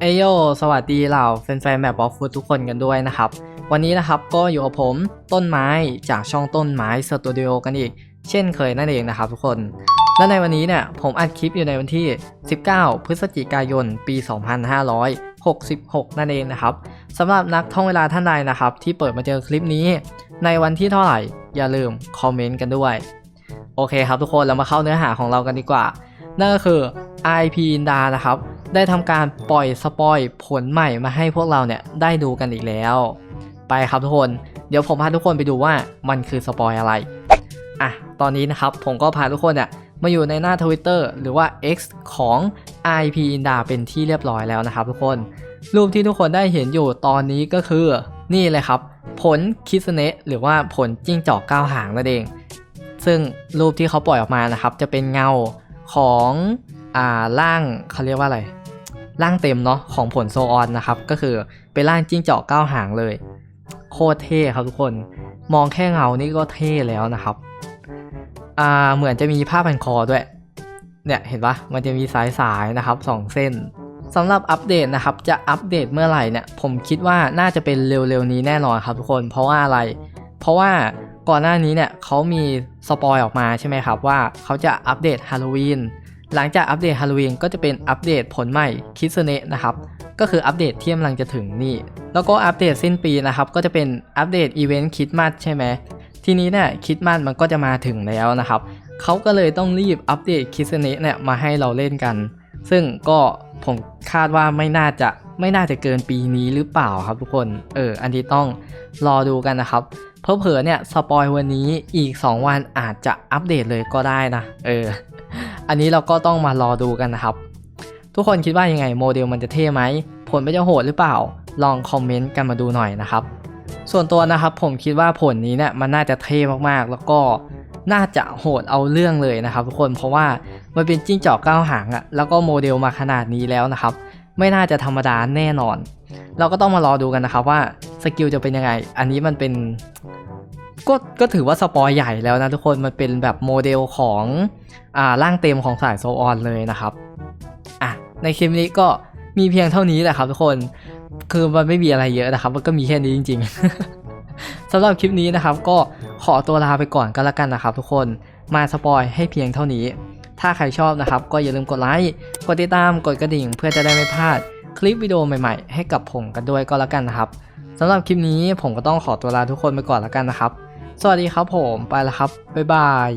เอโยสวัสดีเหล่าแฟนๆแบบบอฟฟูดทุกคนกันด้วยนะครับ วันนี้นะครับก็อยู่กับผมต้นไม้จากช่องต้นไม้สตูดิโอกันอีก เช่นเคยนั่นเองนะครับทุกคน และในวันนี้เนี่ยผมอัดคลิปอยู่ในวันที่ 19 พฤศจิกายน ปี 2566 นั่นเองนะครับสำหรับนักท่องเวลาท่านใดนะครับ ที่เปิดมาเจอคลิปนี้ ในวันที่เท่าไหร่อย่าลืมคอมเมนต์กันด้วย โอเคครับทุกคนเรามาเข้าเนื้อหาของเรากันดีกว่านั่นก็คือ IP อินดานะครับ ได้ทำการปล่อยสปอยผลใหม่มาให้พวกเราเนี่ยได้ดูกันอีกแล้ว ไปครับทุกคน เดี๋ยวผมพาทุกคนไปดูว่ามันคือสปอยอะไร อะ ตอนนี้นะครับผมก็พาทุกคนเนี่ยมาอยู่ในหน้า Twitter หรือว่า X ของ IP อินดาเป็นที่เรียบร้อยแล้วนะครับทุกคน รูปที่ทุกคนได้เห็นอยู่ตอนนี้ก็คือนี่เลยครับ ผลคิสเนะหรือว่าผลจิ้งจอกก้าวหางนั่นเอง ซึ่งรูปที่เขาปล่อยออกมานะครับ จะเป็นเงาของอ่าร่างเขาเรียกว่าอะไร ร่างเต็มเนาะของผลโซออนนะครับ ก็คือเป็นร่างจิ้งจอกเก้าหางเลย โคตรเท่ครับทุกคน มองแค่เงานี่ก็เท่แล้วนะครับอ่าเหมือนจะมีผ้าพันคอด้วย เนี่ยเห็นปะมันจะมีสายสายๆนะครับสองเส้นสำหรับอัปเดตนะครับ จะอัปเดตเมื่อไหร่เนี่ยผมคิดว่าน่าจะเป็นเร็วๆนี้แน่นอนครับทุกคน เพราะว่าอะไร เพราะว่าก่อนหน้านี้เนี่ยเขามีสปอยออกมาใช่ไหมครับว่าเขาจะอัปเดตฮาโลวีน หลังจากอัปเดตฮาโลวีนก็จะเป็นอัปเดตผลใหม่คิสเนะนะครับ ก็คืออัปเดตที่กำลังจะถึงนี่ แล้วก็อัปเดตสิ้นปีนะครับ ก็จะเป็นอัปเดตอีเวนต์คิดมาสใช่ไหม ทีนี้เนี่ยคิดมาสมันก็จะมาถึงแล้วนะครับ เขาก็เลยต้องรีบอัปเดตคิสเนะเนี่ยมาให้เราเล่นกัน ซึ่งก็ผมคาดว่าไม่น่าจะไม่น่าจะเกินปีนี้หรือเปล่าครับทุกคน เออ อันนี้ต้องรอดูกันนะครับ เพอเผอเนี่ยสปอยวันนี้อีก 2 วันอาจจะอัปเดตเลยก็ได้นะ เออ อันนี้เราก็ต้องมารอดูกันนะครับ ทุกคนคิดว่ายังไงโมเดลมันจะเท่ไหม ผลมันจะโหดหรือเปล่า ลองคอมเมนต์กันมาดูหน่อยนะครับ ส่วนตัวนะครับผมคิดว่าผลนี้เนี่ยมันน่าจะเท่มากๆ แล้วก็น่าจะโหดเอาเรื่องเลยนะครับ ทุกคนเพราะว่ามันเป็นจิ้งจอกเก้าหางอะแล้วก็โมเดลมาขนาดนี้แล้วนะครับ ไม่น่าจะธรรมดาแน่นอน เราก็ต้องมารอดูกันนะครับว่าสกิลจะเป็นยังไง อันนี้มันเป็น ก็ก็ถือว่าสปอยใหญ่แล้วนะทุกคนมันเป็นแบบโมเดลของอ่าร่างเต็มของสายโซออนเลยนะครับอะในคลิปนี้ก็มีเพียงเท่านี้แหละครับทุกคนคือมันไม่มีอะไรเยอะนะครับ มันก็มีแค่นี้จริง ๆสำหรับคลิปนี้นะครับ ก็ขอตัวลาไปก่อนก็แล้วกันนะครับ ทุกคนมาสปอยให้เพียงเท่านี้ ถ้าใครชอบนะครับ ก็อย่าลืมกดไลค์กดติดตามกดกระดิ่ง เพื่อจะได้ไม่พลาดคลิปวิดีโอใหม่ๆ ให้กับผมกันด้วยก็แล้วกันนะครับสำหรับคลิปนี้ผมก็ต้องขอตัวลาทุกคนไปก่อนแล้วกันนะครับ สวัสดีครับผม ไปแล้วครับ บ๊ายบาย